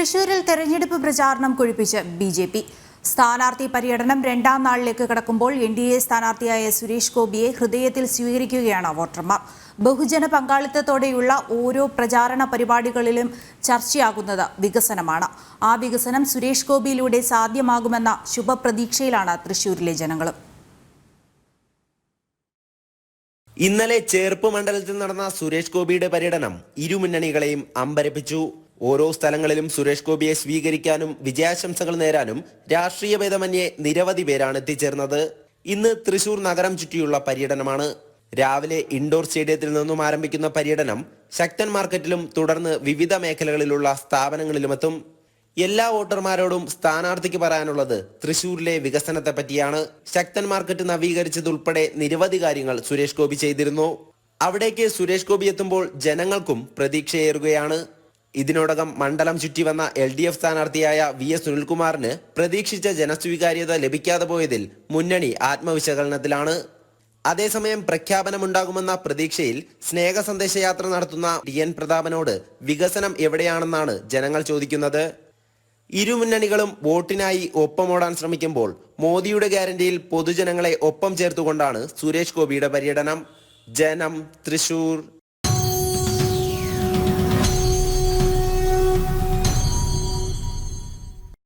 തൃശൂരിൽ തെരഞ്ഞെടുപ്പ് പ്രചാരണം കൊഴുപ്പിച്ച് ബി ജെ പി. സ്ഥാനാർത്ഥി പര്യടനം രണ്ടാം നാളിലേക്ക് കടക്കുമ്പോൾ എൻ ഡി എ സ്ഥാനാർത്ഥിയായ സുരേഷ് ഗോപിയെ ഹൃദയത്തിൽ സ്വീകരിക്കുകയാണ് വോട്ടർമാർ. ബഹുജന പങ്കാളിത്തത്തോടെയുള്ള ഓരോ പ്രചാരണ പരിപാടികളിലും ചർച്ചയാകുന്നത് വികസനമാണ്. ആ വികസനം സുരേഷ് ഗോപിയിലൂടെ സാധ്യമാകുമെന്ന ശുഭപ്രതീക്ഷയിലാണ് തൃശൂരിലെ ജനങ്ങളും. ഇന്നലെ ചേർപ്പ് മണ്ഡലത്തിൽ നടന്ന സുരേഷ് ഗോപിയുടെ പര്യടനം ഇരുമുന്നണികളെയും അമ്പരപ്പിച്ചു. ഓരോ സ്ഥലങ്ങളിലും സുരേഷ് ഗോപിയെ സ്വീകരിക്കാനും വിജയാശംസകൾ നേരാനും രാഷ്ട്രീയ ഭേദമന്യേ നിരവധി പേരാണ് എത്തിച്ചേർന്നത്. ഇന്ന് തൃശൂർ നഗരം ചുറ്റിയുള്ള പര്യടനമാണ്. രാവിലെ ഇൻഡോർ സ്റ്റേഡിയത്തിൽ നിന്നും ആരംഭിക്കുന്ന പര്യടനം ശക്തൻ മാർക്കറ്റിലും തുടർന്ന് വിവിധ മേഖലകളിലുള്ള സ്ഥാപനങ്ങളിലുമെത്തും. എല്ലാ വോട്ടർമാരോടും സ്ഥാനാർത്ഥിക്ക് പറയാനുള്ളത് തൃശൂരിലെ വികസനത്തെ പറ്റിയാണ്. ശക്തൻ മാർക്കറ്റ് നവീകരിച്ചതുൾപ്പെടെ നിരവധി കാര്യങ്ങൾ സുരേഷ് ഗോപി ചെയ്തിരുന്നു. അവിടേക്ക് സുരേഷ് ഗോപി എത്തുമ്പോൾ ജനങ്ങൾക്കും പ്രതീക്ഷയേറുകയാണ്. ഇതിനോടകം മണ്ഡലം ചുറ്റി വന്ന എൽ ഡി എഫ് സ്ഥാനാർത്ഥിയായ വി എസ് സുനിൽകുമാറിന് പ്രതീക്ഷിച്ച ജനസ്വീകാര്യത ലഭിക്കാതെ പോയതിൽ മുന്നണി ആത്മവിശകലനത്തിലാണ്. അതേസമയം പ്രഖ്യാപനമുണ്ടാകുമെന്ന പ്രതീക്ഷയിൽ സ്നേഹ സന്ദേശയാത്ര നടത്തുന്ന ടി എൻ പ്രതാപനോട് വികസനം എവിടെയാണെന്നാണ് ജനങ്ങൾ ചോദിക്കുന്നത്. ഇരുമുന്നണികളും വോട്ടിനായി ഒപ്പമോടാൻ ശ്രമിക്കുമ്പോൾ മോദിയുടെ ഗ്യാരണ്ടിയിൽ പൊതുജനങ്ങളെ ഒപ്പം ചേർത്തുകൊണ്ടാണ് സുരേഷ് ഗോപിയുടെ പര്യടനം. ജനം തൃശൂർ.